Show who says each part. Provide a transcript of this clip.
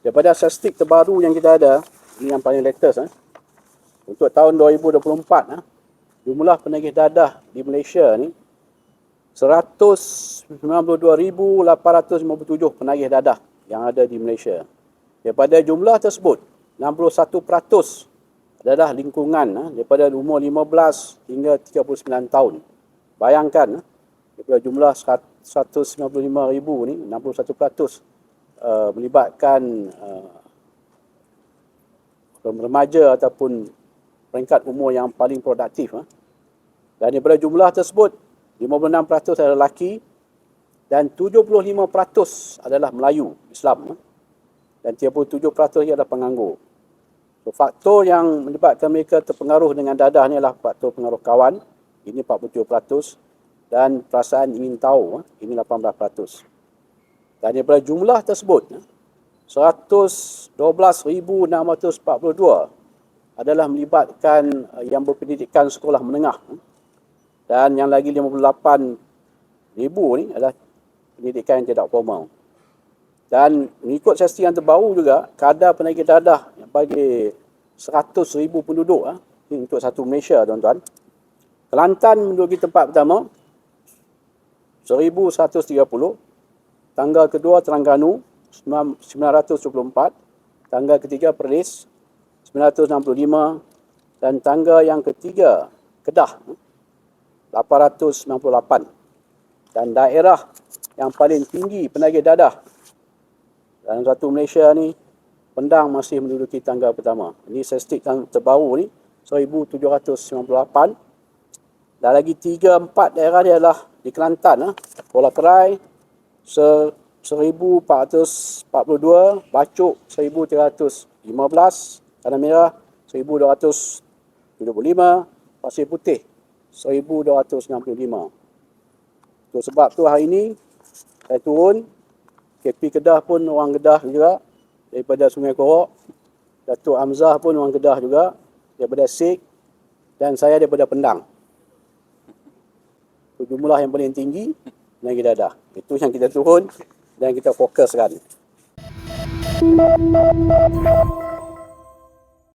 Speaker 1: Daripada statistik terbaru yang kita ada, ini yang paling latest eh. Untuk tahun 2024 eh, jumlah penagih dadah di Malaysia ni 192,857 penagih dadah yang ada di Malaysia. Daripada jumlah tersebut, 61% adalah lingkungan eh, daripada umur 15 hingga 39 tahun. Bayangkan eh, daripada jumlah 195,000 ni, 61% uh, melibatkan uh, remaja ataupun peringkat umur yang paling produktif. Eh. Dan daripada jumlah tersebut, 56% adalah lelaki dan 75% adalah Melayu, Islam. Eh. Dan 37% adalah penganggur. So, faktor yang menyebabkan mereka terpengaruh dengan dadah ni adalah faktor pengaruh kawan. Ini 47%. Dan perasaan ingin tahu. eh, Ini 18%. Dan daripada jumlah tersebut, eh, 112,642 adalah melibatkan eh, yang berpendidikan sekolah menengah. eh. Dan yang lagi 58,000 ni adalah pendidikan yang tidak formal. Dan mengikut statistik yang terbaru juga, kadar penagih dadah bagi 100,000 penduduk ah, ini untuk satu Malaysia tuan-tuan. Kelantan menduduki tempat pertama 1130, tangga kedua Terengganu 924, tangga ketiga Perlis 965 dan tangga yang ketiga Kedah 898 dan daerah yang paling tinggi penagih dadah dalam satu Malaysia ni Pendang masih menduduki tangga pertama. Ini statistik yang terbaru ni 1798 dan lagi 3 4 daerah dia adalah di Kelantan ah. Kuala Kerai 1442, Bacok 1315, Tanah Merah 1275, Pasir Putih 1265. Itu sebab tu hari ini saya turun KP Kedah pun orang Kedah juga daripada Sungai Korok. Datuk Hamzah pun orang Kedah juga daripada Sik dan saya daripada Pendang. Itu jumlah yang paling tinggi yang kita ada. Itu yang kita turun dan kita fokuskan.